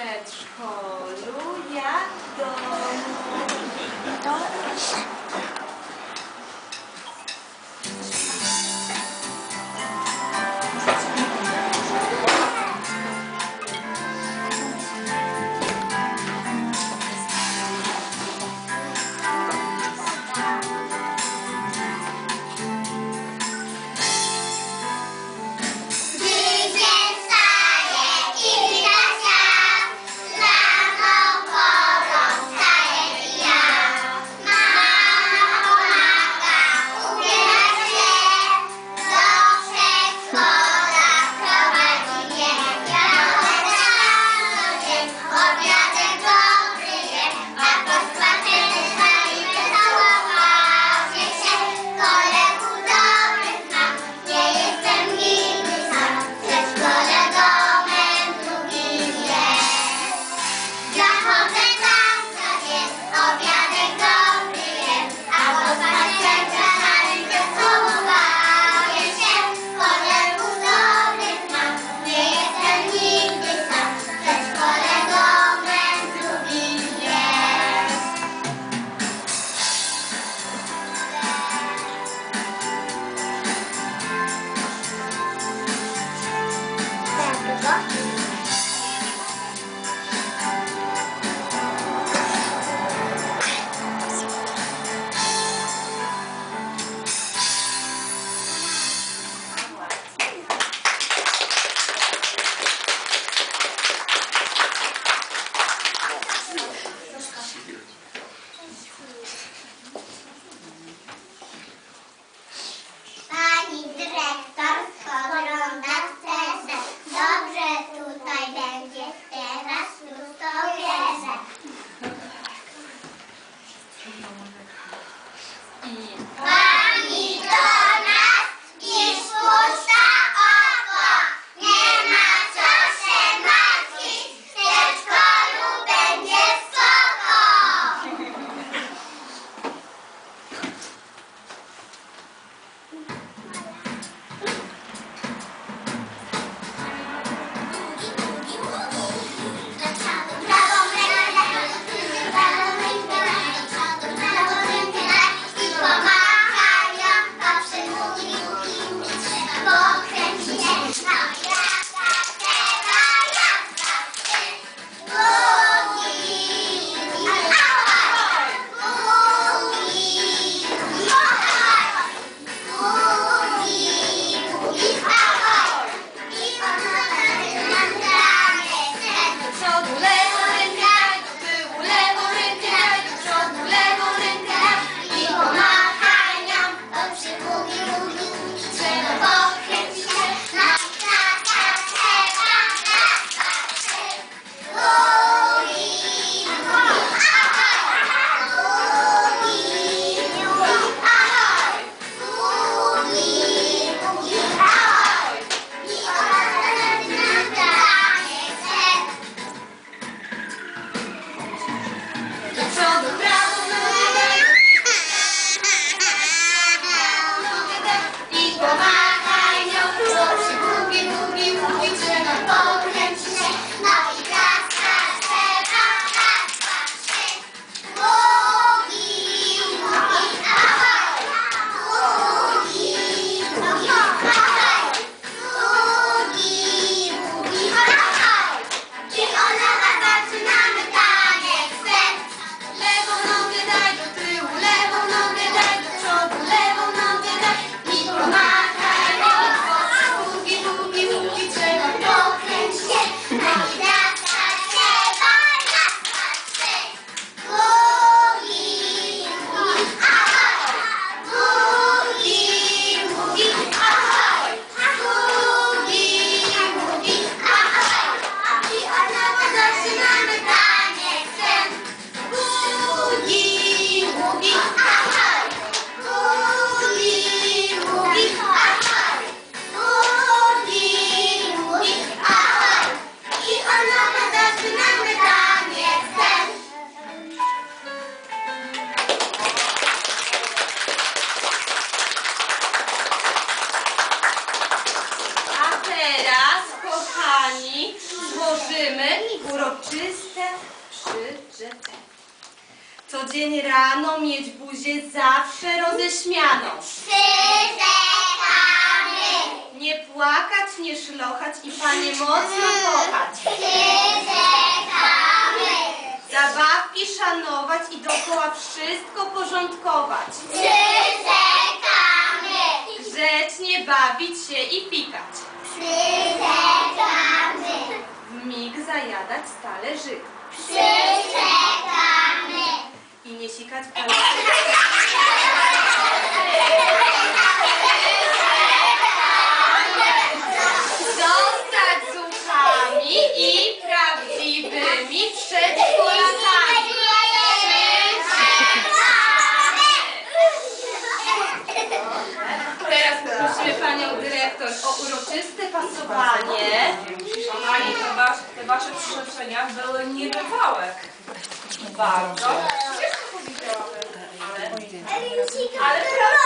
przedszkolu jak w domu. Codziennie rano mieć buzię zawsze roześmianą. Przyrzekamy. Nie płakać, nie szlochać i Panie mocno kochać. Przyrzekamy. Zabawki szanować i dookoła wszystko porządkować. Przyrzekamy. Grzecznie bawić się i pikać. Przyrzekamy. W mig zajadać stale żyk. Przyrzekamy. I nie sikać palaczy. Zostać zuchami i prawdziwymi przedszkolatami. Teraz poprosimy Panią Dyrektor o uroczyste pasowanie. Kochani, te wasze, te wasze przyrzeczenia były niebywałe. Bardzo. Olha,